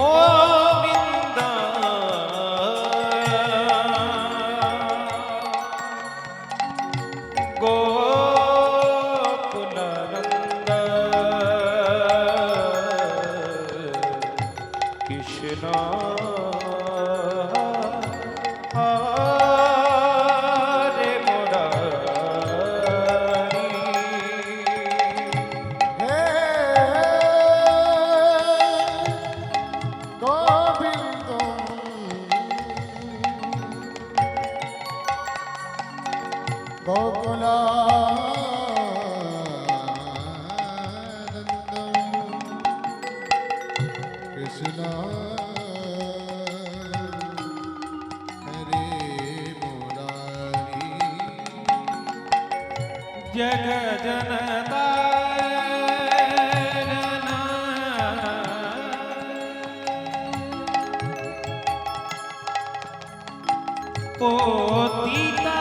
Oh! जग जनता पोतीता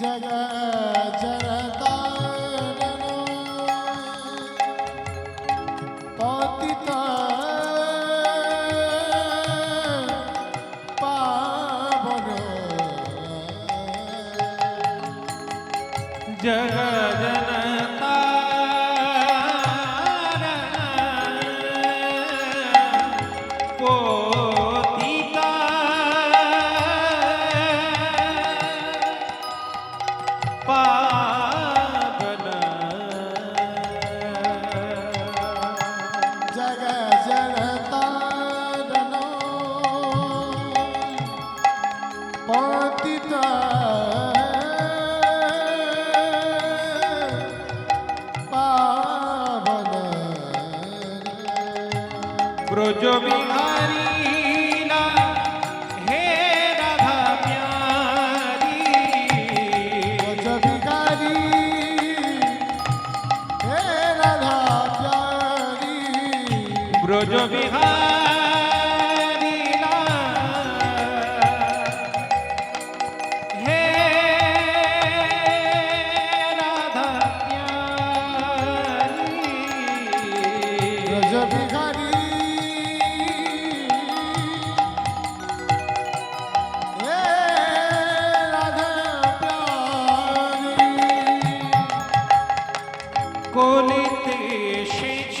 जग जग जो बिहारी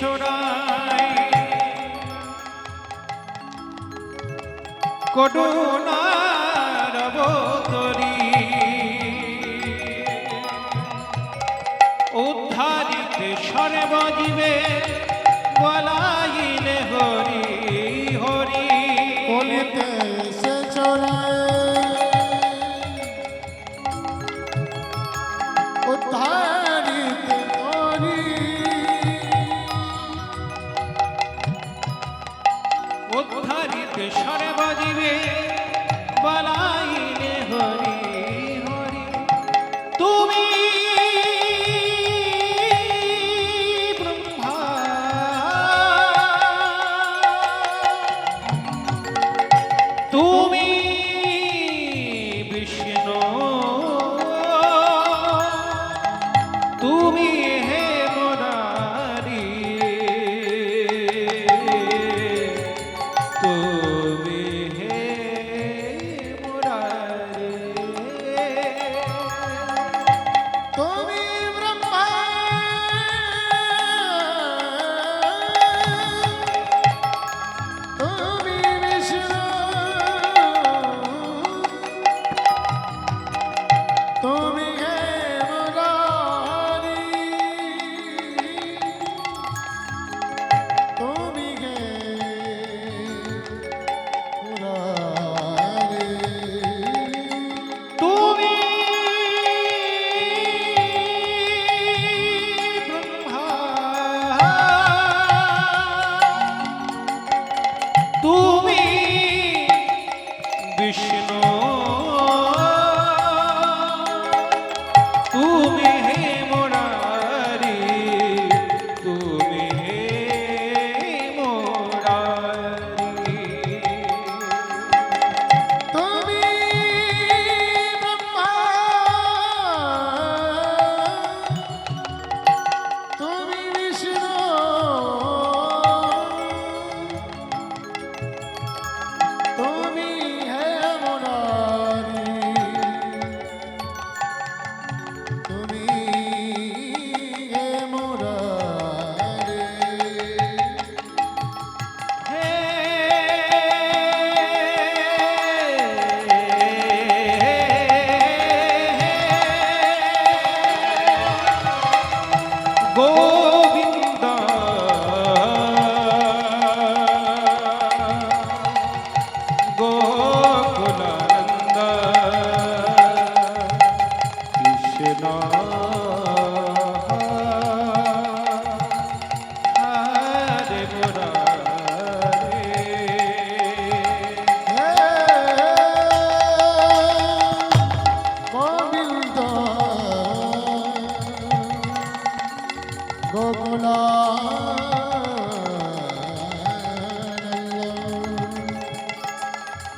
ছড়ায় করুণার উদ্ধারিত উদ্ধারিতে সর্বজীবে বলাইলে হরি হরি। বলিতে সে উদ্ধার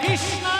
কৃষ্ণ